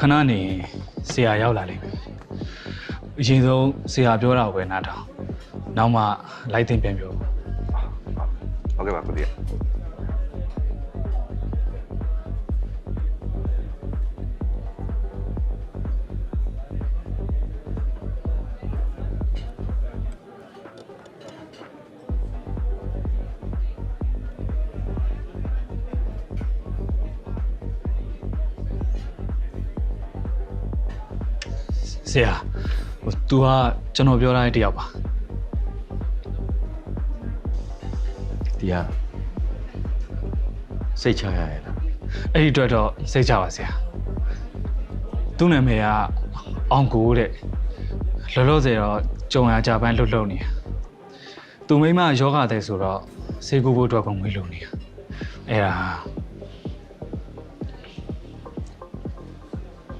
ခဏနေဆရာရောက်လာလိမ့်မယ်အရင်ဆုံးဆရာပြောတာကိုပဲနားထောင်နောက်မှလိုက်တင်ပြန်ပြောဟုတ်ကဲ့ပါကိုတီး ဆရာဟို तू ကကျွန်တော်ပြောထားတဲ့တယောက်ပါဒီကစိတ်ချရရလားအဲ့ဒီအတွက်တော့စိတ်ချပါဆရာသူ့နာမည်ကအောင်ကိုတဲ့လောလောဆယ်တော့ကြုံရကြပန်းလှုပ်လှုပ်နေတာသူမိမယောဂတဲ့ဆိုတော့စေကူဖို့အတွက်ကငွေလုံနေတာအဲ့ဒါ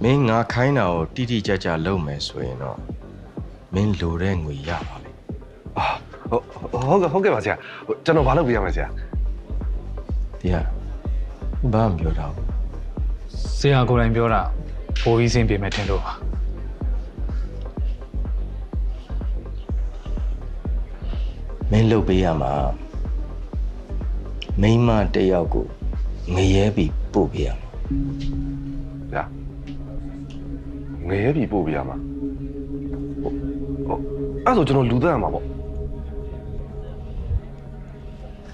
မင်းငါခိုင်းတာကိုတိတိကျကျလုပ်မယ်ဆိုရင်တော့မင်းလိုတဲ့ငွေရပါလိမ့်အာဟုတ်ဟုတ်ကဲ့ဟုတ်ကဲ့ပါဆရာဟိုကျွန်တော်ဘာလုပ်ပြရမလဲဆရာဒီကဘာမှမပြောတော့ဘူးဆရာကိုယ်တိုင်ပြောတာပိုပြီးစင်ပြေမယ်ထင်လို့ပါမင်းလုပ်ပေးရမှာမိန်းမတစ်ယောက်ကိုငရဲပြီးပို့ပေးရမှာဗျာ ငရဲပြီပို့ပြရမှာဟုတ်ဟုတ်အဲ့ဆိုကျွန်တော်လူသက်ရမှာပေါ့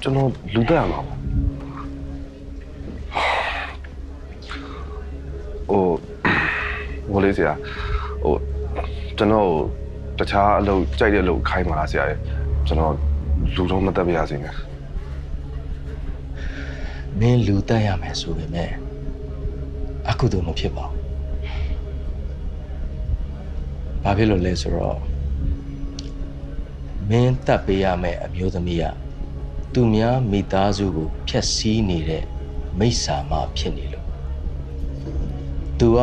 ကျွန်တော်လူသက်ရမှာပေါ့ဟိုဟိုလေးဆရာဟိုကျွန်တော်တခြားအလုပ်ကြိုက်တဲ့အလုပ်ခိုင်းပါလားဆရာရဲ့ကျွန်တော်လူတော့မတက်ပြရစေနဲ့မင်းလူတက်ရမယ်ဆိုပေမဲ့အခုတော့မဖြစ်ပါဘူး ဘာဖြစ်လို့လဲဆိုတော့မင်းတက်ပေးရမယ်အမျိုးသမီးကသူများမိသားစုကိုဖျက်ဆီးနေတဲ့မိစ္ဆာမဖြစ်နေလို့ तू က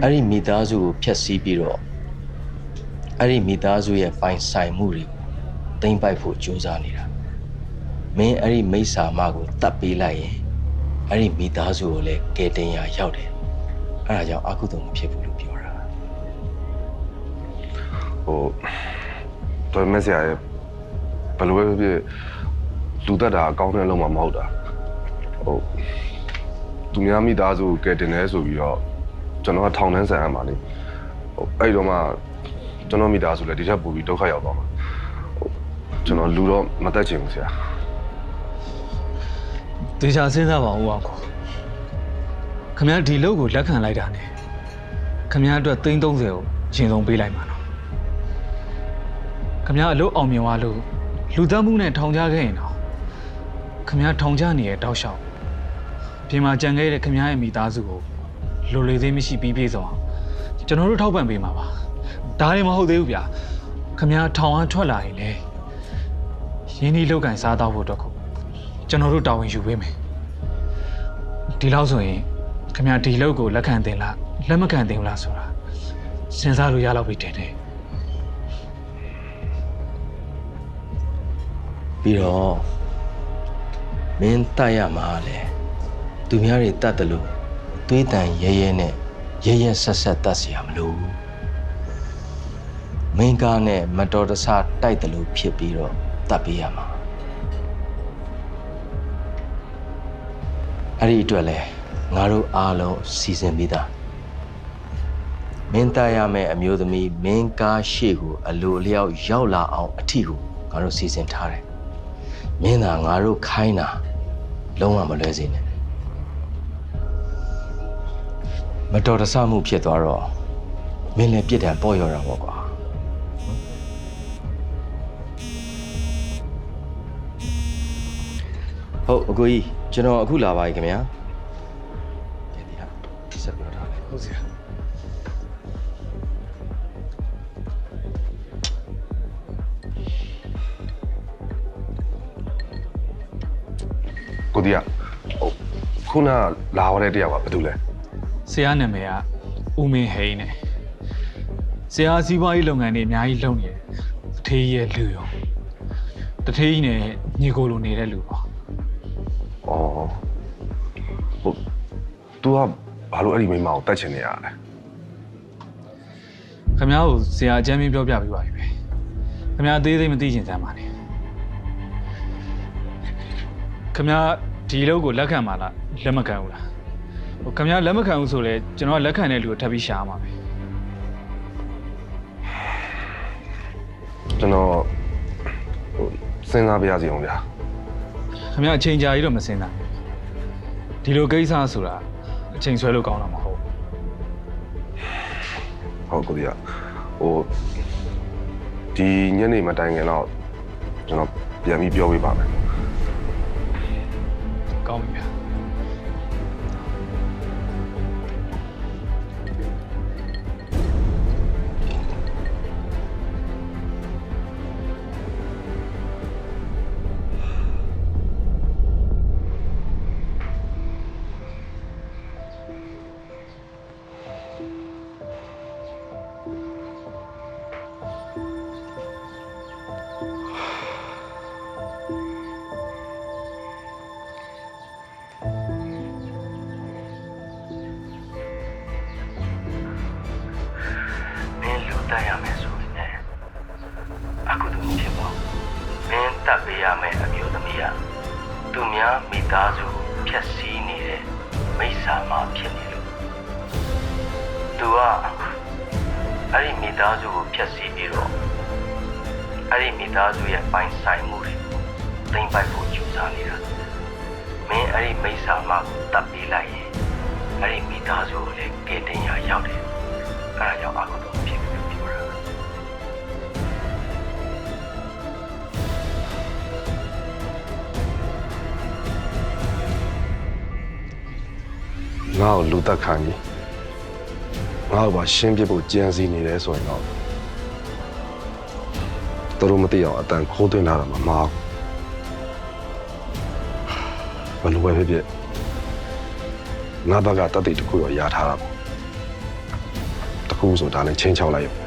အဲ့ဒီမိသားစုကိုဖျက်ဆီးပြီးတော့အဲ့ဒီမိသားစုရဲ့ပိုင်ဆိုင်မှုတွေကိုတင်ပိုက်ဖို့ကြိုးစားနေတာမင်းအဲ့ဒီမိစ္ဆာမကိုတတ်ပေးလိုက်ရင်အဲ့ဒီမိသားစုကိုလည်းကယ်တင်ရာရောက်တယ်အဲ့ဒါကြောင့်အကုသိုလ်မဖြစ်ဘူးလို့ပြောတာ ဟိုတော်မက်ဆရာရဲ့ဘယ်လိုပဲဖြစ်ဖြစ်လူသက်တာအကောင်းတဲ့အလုပ်မှမဟုတ်တာဟိုသူများမိသားစုကိုကယ်တင်တယ်ဆိုပြီးတော့ကျွန်တော်ကထောင်ထဲဆန်ရမှာလေဟိုအဲ့တော့မှကျွန်တော်မိသားစုလည်းဒီထက်ပိုပြီးဒုက္ခရောက်သွားမှာဟိုကျွန်တော်လူတော့မတက်ချင်ဘူးဆရာတေချာစဉ်းစားပါဦးအောင်ကိုခမရဒီလုတ်ကိုလက်ခံလိုက်တာ ਨੇ ခမရအတွက်330ကိုရှင်ဆုံးပေးလိုက်မှာနော် ခမရအလုပ်အောင်မြင်သွားလို့လူသတ်မှုနဲ့ထောင်ချခဲ့ရင်တော့ခမရထောင်ချနေတဲ့တောက်လျှောက်ပြင်မှာကြံခဲ့တဲ့ခမရရဲ့မိသားစုကိုလိုလေသေးမရှိပြီးပြေဆုံးအောင်ကျွန်တော်တို့ထောက်ပံ့ပေးမှာပါဒါလည်းမဟုတ်သေးဘူးဗျာခမရထောင်အားထွက်လာရင်လေရင်းနှီးလောက်ကင်စားတော့ဖို့အတွက်ကိုကျွန်တော်တို့တာဝန်ယူပေးမယ်ဒီလောက်ဆိုရင်ခင်ဗျာဒီလောက်ကိုလက်ခံတင်လားလက်မခံတင်ဘူးလားဆိုတာစဉ်းစားလို့ရတော့ပြီတင်တယ် ပြီးတော့မင်းတတ်ရမှာလေသူများတွေတတ်တယ်လို့သွေးတန်ရဲရဲနဲ့ရဲရဲဆက်ဆက်တတ်เสียမလို့မင်းကားနဲ့မတော်တဆတိုက်တယ်လို့ဖြစ်ပြီးတော့တတ်ပေးရမှာအဲ့ဒီအတွက်လဲငါတို့အားလုံးစီစဉ်ပြီးသားမင်းတတ်ရမယ့်အမျိုးသမီးမင်းကားရှေ့ကိုအလိုအလျောက်ရောက်လာအောင်အထီကိုငါတို့စီစဉ်ထားတယ် မင်းသာငါတို့ခိုင်းတာလုံးဝမလွဲစေနဲ့မတော်တဆမှုဖြစ်သွားတော့မင်းလည်းပြစ်ဒဏ်ပေါ်ရော်တာပေါ့ကွာဟုတ်အကိုကြီးကျွန်တော်အခုလာပါပြီခင်ဗျာ ခုနလာရတဲ့တယောက်ကဘာတူလဲဆရာနာမည်ကဦးမင်းဟိန်းနဲ့ဆရာစီးပွားရေးလုပ်ငန်းတွေအများကြီးလုပ်နေတယ်တထေးရဲ့လူရောတထေးကြီးနဲ့ညီကိုလိုနေတဲ့လူပေါ့ဩဟို तू ကဘဘာလို့အဲ့ဒီမိန်းမကိုတတ်ချင်နေရလဲခင်ဗျားကိုဆရာအကြမ်းမင်းပြောပြပေးပါပြီပဲခင်ဗျားအသေးသေးမသိချင်စမ်းပါနဲ့ခင်ဗျား ဒီအလုပ်ကိုလက်ခံပါလားလက်မခံဘူးလားဟိုခင်ဗျားလက်မခံဘူးဆိုလဲကျွန်တော်ကလက်ခံတဲ့လူကိုထပ်ပြီးရှာမှာပဲကျွန်တော်ဟိုစဉ်းစားပြရစီအောင်ဗျာခင်ဗျားအချိန်ကြာကြီးတော့မစင်တာဒီလိုကိစ္စဆိုတာအချိန်ဆွဲလို့ကောင်းတာမဟုတ်ဘူးဟုတ်ကိုကြီးကဟိုဒီညနေမတိုင်ခင်တော့ကျွန်တော်ပြန်ပြီးပြောပေးပါမယ် ကောင်း များမိသားစုကိုဖျက်ဆီးနေတဲ့မိစ္ဆာမဖြစ်နေလို့သူကအဲ့ဒီမိသားစုကိုဖျက်ဆီးပြီးတော့အဲ့ဒီမိသားစုရဲ့ပိုင်ဆိုင်မှုတွေကိုသိမ်းပိုက်ဖို့ကြိုးစားနေတာမင်းအဲ့ဒီမိစ္ဆာမကိုတပ်ပေးလိုက်ရင်အဲ့ဒီမိသားစုကိုလည်းကယ်တင်ရာရောက်တယ်အဲ့ဒါကြောင့်အခုတော့ ငါ့ကိုလူတက်ခံကြီးငါ့ကိုပါရှင်းပြဖို့ကြံစည်နေတယ်ဆိုရင်တော့သူတို့မသိအောင်အတန်ခိုးသွင်းလာတာမမှားဘူးဘယ်လိုပဲဖြစ်ဖြစ်ငါဘက်ကတတ်သိတစ်ခုတော့ရထားတာပေါ့တစ်ခုဆိုဒါနဲ့ချင်းချောက်လိုက်ရ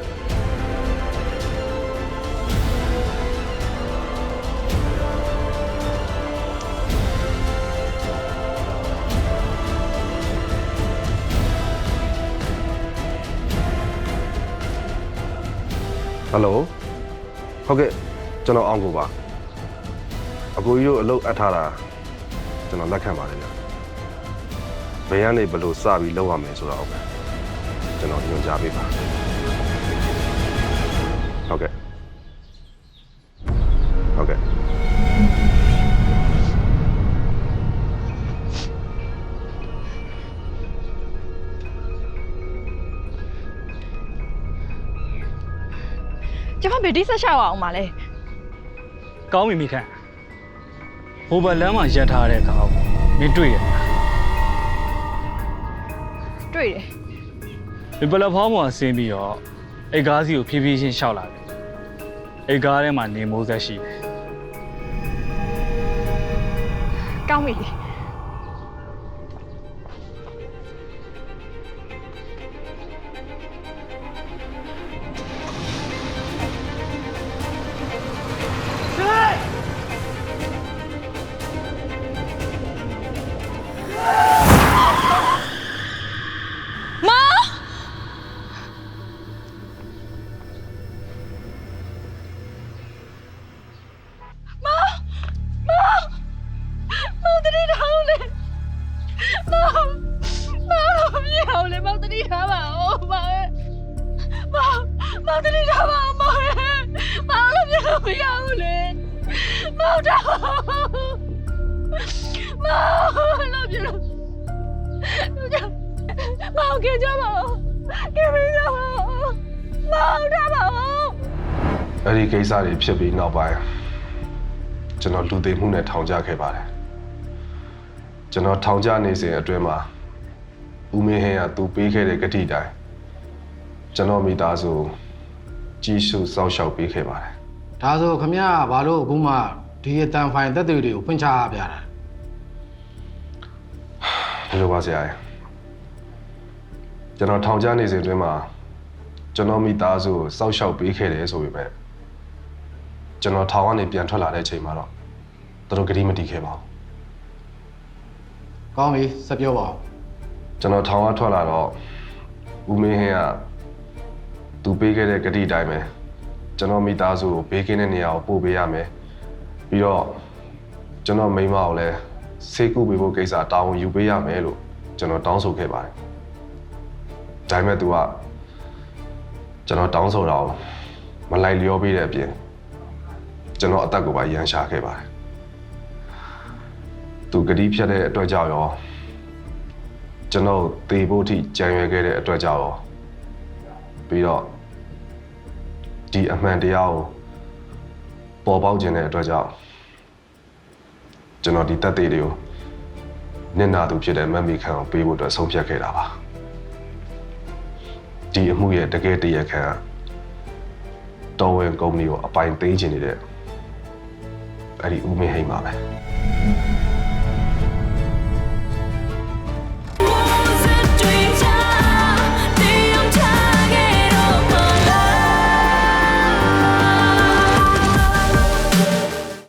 ဟယ်လိုဟုတ်ကဲ့ကျွန်တော်အောင်ကိုပါအကိုကြီးတို့အလုပ်အပ်ထားတာကျွန်တော်လက်ခံပါတယ်ဗျဘယ်ကနေဘယ်လိုစပြီးလုပ်ရမယ်ဆိုတာဟုတ်ကဲ့ကျွန်တော်ညွှန်ကြားပေးပါဟုတ်ကဲ့ဟုတ်ကဲ့ ကျမဗေဒီဆက်ရှာအောင်ပါလေကောင်းပြီမိခန့်ဟိုဘက်လမ်းမှာရက်ထားတဲ့ကောင်မင်းတွေ့ရလားတွေ့တယ်ဒီပလက်ဖောင်းပေါ်ဆင်းပြီးတော့အိတ်ကားစီကိုဖြည်းဖြည်းချင်းရှောက်လာတယ်အိတ်ကားထဲမှာနေမိုးသက်ရှိတယ်ကောင်းပြီ ထားပါဦးမောင်ရဲ့မောင်မောင်တတိထားပါဦးမောင်ရဲ့မောင်လည်းမြောင်မရဘူးလေမောင်ထားပါဦးမောင်လည်းမြောင်မောင်ကြကြပါဦးကြမကြပါဦးမောင်ထားပါဦးအဲ့ဒီကိစ္စတွေဖြစ်ပြီးနောက်ပိုင်းကျွန်တော်လူသိမှုနဲ့ထောင်ချခဲ့ပါတယ်ကျွန်တော်ထောင်ချနေစဉ်အတွင်းမှာ ဦးမင်းဟင်းကသူပေးခဲ့တဲ့ကတိတိုင်းကျွန်တော်မိသားစုကြီးစုစောင့်ရှောက်ပေးခဲ့ပါတယ်ဒါဆိုခမရဘာလို့အခုမှဒီအတန်ဖိုင်တက်တွေတွေကိုဖွင့်ချပြတာဒီလိုပါဆရာကြီးကျွန်တော်ထောင်ချနေစဉ်အတွင်းမှာကျွန်တော်မိသားစုကိုစောင့်ရှောက်ပေးခဲ့တယ်ဆိုပေမဲ့ကျွန်တော်ထောင်ကနေပြန်ထွက်လာတဲ့အချိန်မှာတော့သူတို့ကတိမတီးခဲ့ပါဘူးကောင်းပြီဆက်ပြောပါဦး ကျွန်တော်ထောင်ကထွက်လာတော့ဦးမင်းဟင်းကသူပေးခဲ့တဲ့ဂတိအတိုင်းပဲကျွန်တော်မိသားစုကိုဘေးကင်းတဲ့နေရာကိုပို့ပေးရမယ်ပြီးတော့ကျွန်တော်မိန်းမကိုလည်းဆေးကုပေးဖို့ကိစ္စတောင်းဝန်ယူပေးရမယ်လို့ကျွန်တော်တောင်းဆိုခဲ့ပါတယ်ဒါပေမဲ့ तू ကကျွန်တော်တောင်းဆိုတာကိုမလိုက်လျောပေးတဲ့အပြင်ကျွန်တော်အသက်ကိုပါရန်ရှာခဲ့ပါတယ်သူဂတိဖြတ်တဲ့အတွက်ကြောင့်ရော ကျွန်တော်တေဖို့အထိကြံရွယ်ခဲ့တဲ့အတွက်ကြောင့်ရောပြီးတော့ဒီအမှန်တရားကိုပေါ်ပေါက်ခြင်းတဲ့အတွက်ကြောင့်ကျွန်တော်ဒီတက်သေးတွေကိုနင့်နာသူဖြစ်တဲ့မတ်မီခန့်ကိုပေးဖို့အတွက်ဆုံးဖြတ်ခဲ့တာပါဒီအမှုရဲ့တကယ်တရားခံကတော်ဝင်ကုမ္ပဏီကိုအပိုင်သိမ်းခြင်းနေတဲ့အဲ့ဒီဦးမင်းဟိန်ပါပဲ